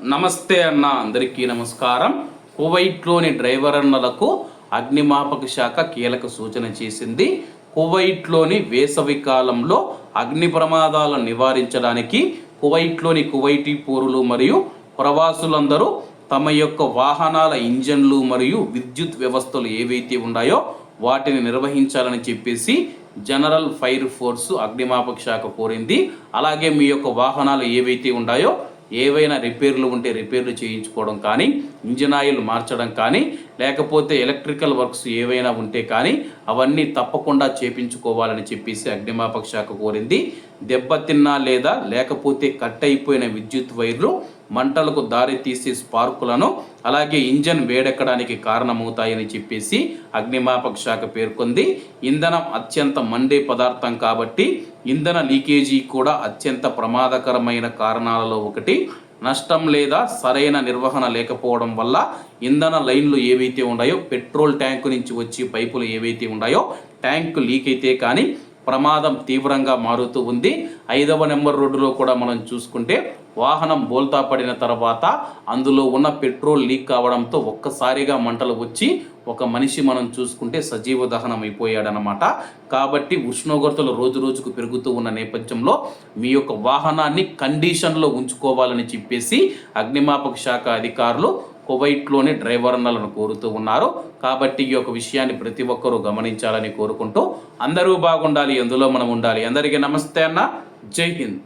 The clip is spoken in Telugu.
నమస్తే అన్న అందరికీ నమస్కారం. కువైట్లోని డ్రైవర్ అన్నలకు అగ్నిమాపక శాఖ కీలక సూచన చేసింది. కువైట్లోని వేసవి కాలంలో అగ్ని ప్రమాదాలను నివారించడానికి కువైట్లోని కువైటీ పౌరులు మరియు ప్రవాసులందరూ తమ యొక్క వాహనాల ఇంజన్లు మరియు విద్యుత్ వ్యవస్థలు ఏవైతే ఉన్నాయో వాటిని నిర్వహించాలని చెప్పేసి జనరల్ ఫైర్ ఫోర్సు అగ్నిమాపక శాఖ కోరింది. అలాగే మీ యొక్క వాహనాలు ఏవైతే ఉన్నాయో ఏవైనా రిపేర్లు ఉంటే రిపేర్లు చేయించుకోవడం కానీ ఇంజిన్ ఆయిల్ మార్చడం కానీ లేకపోతే ఎలక్ట్రికల్ వర్క్స్ ఏవైనా ఉంటే కానీ అవన్నీ తప్పకుండా చేపించుకోవాలని చెప్పేసి అగ్నిమాపక శాఖ కోరింది. దెబ్బతిన్నా లేదా లేకపోతే కట్ అయిపోయిన విద్యుత్ వైర్లు మంటలకు దారి తీసే స్పార్కులను అలాగే ఇంజన్ వేడెక్కడానికి కారణమవుతాయని చెప్పేసి అగ్నిమాపక శాఖ పేర్కొంది. ఇంధనం అత్యంత మండే పదార్థం కాబట్టి ఇంధన లీకేజీ కూడా అత్యంత ప్రమాదకరమైన కారణాలలో ఒకటి. నష్టం లేదా సరైన నిర్వహణ లేకపోవడం వల్ల ఇంధన లైన్లు ఏవైతే ఉన్నాయో పెట్రోల్ ట్యాంకు నుంచి వచ్చి పైపులు ఏవైతే ఉన్నాయో ట్యాంక్ లీక్ అయితే కానీ ప్రమాదం తీవ్రంగా మారుతూ ఉంది. ఐదవ నెంబర్ రోడ్డులో కూడా మనం చూసుకుంటే వాహనం బోల్తా పడిన తర్వాత అందులో ఉన్న పెట్రోల్ లీక్ కావడంతో ఒక్కసారిగా మంటలు వచ్చి ఒక మనిషి మనం చూసుకుంటే సజీవ దహనం అయిపోయాడనమాట కాబట్టి ఉష్ణోగ్రతలు రోజు రోజుకు పెరుగుతూ ఉన్న నేపథ్యంలో మీ యొక్క వాహనాన్ని కండిషన్లో ఉంచుకోవాలని చెప్పేసి అగ్నిమాపక శాఖ అధికారులు కువైట్లోని డ్రైవర్నలను కోరుతూ ఉన్నారు. కాబట్టి ఈ యొక్క విషయాన్ని ప్రతి ఒక్కరూ గమనించాలని కోరుకుంటూ అందరూ బాగుండాలి ఎందులో మనం ఉండాలి. అందరికీ నమస్తే అన్న. జై హింద్.